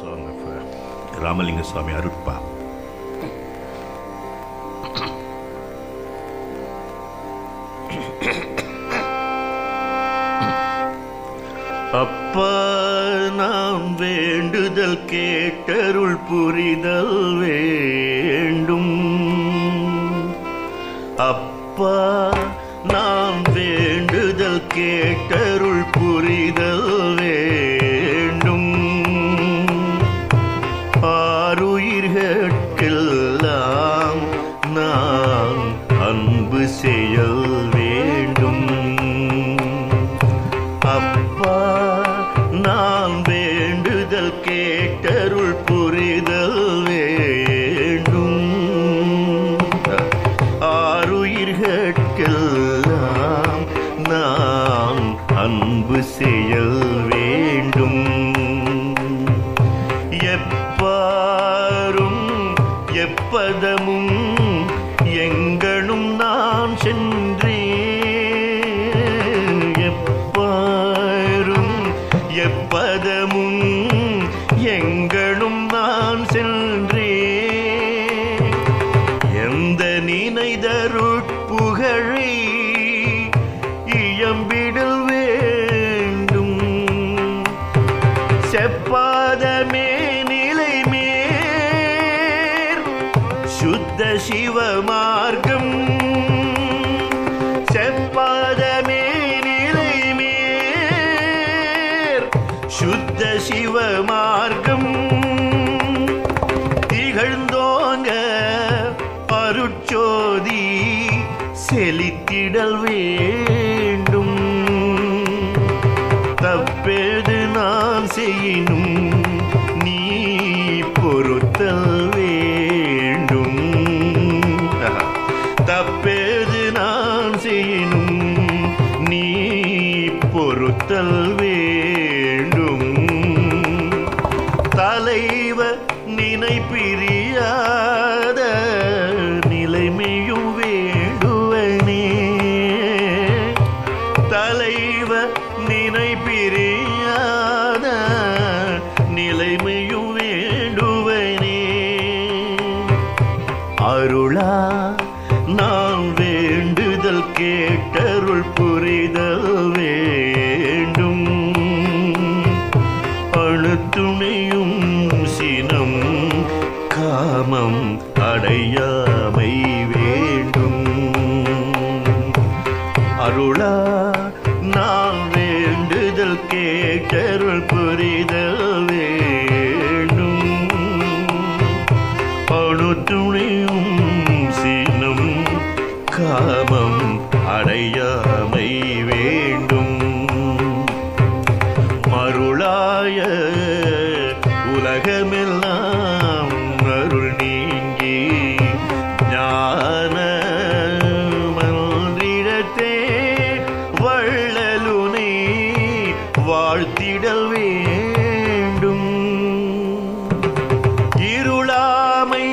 song of uh, Ramalinga Swami Arutpa. அப்பா நாம் வேண்டுதல் கேட்டருள் புரிதல் வேண்டும் அப்பா ஆறுயிர்கட்கெல்லாம் நாம் அன்பு செயல் வேண்டும். அப்பா நான் வேண்டுதல் கேட்டருள் புரிதல் வேண்டும். ஆறுயிர்கட்கெல்லாம் நாம் அன்பு செயல் சுத்த சிவ மார்க்கம் செப்பாதமே நிலை மேர். சுத்த சிவ மார்க்கம் திகழ்ந்தோங்க அருட்சோதி செழித்திடல் வேண்டும். தப்பேது நான் செய்யினும் காத்தல் வேண்டும். தலைவ நினைப்பிரியாத நிலைமையும் வேண்டுவனே. தலைவ நினைப்பிரியாத நிலைமையும் வேண்டுவனே. அருளா நான் அருளா நாம் வேண்டுதல் கேட்டருள் புரிதல் வேண்டும். அணுத்துணையும் சினம் காமம் அடையாமை வே வாழ்த்திடல் வேண்டும். இருளாமை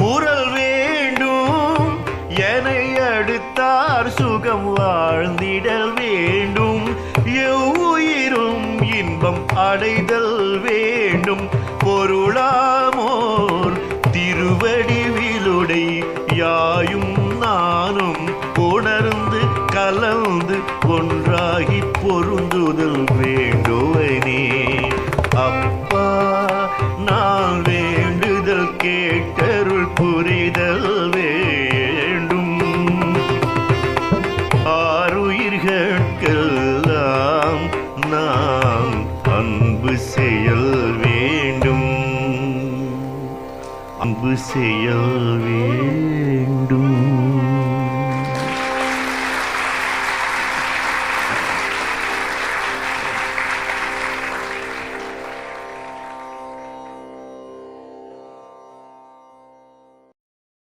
உரல் வேண்டும். என அடுத்தார் சுகம் வாழ்ந்திடல் வேண்டும். எவ்வுயிரும் இன்பம் அடைதல் வேண்டும். பொருளாமோர் திருவடிவிலுடை யாயும் நானும் உணர்ந்து கலந்து ஒன்றாகி பொருந்துதல் வேண்டுவனே. அப்பா நான் வேண்டுதல் கேட்டருள் புரிதல் வேண்டும். ஆறுயிர்கட்கெல்லாம் நாம் அன்பு செயல் வேண்டும். அன்பு செயல் வேண்டும்.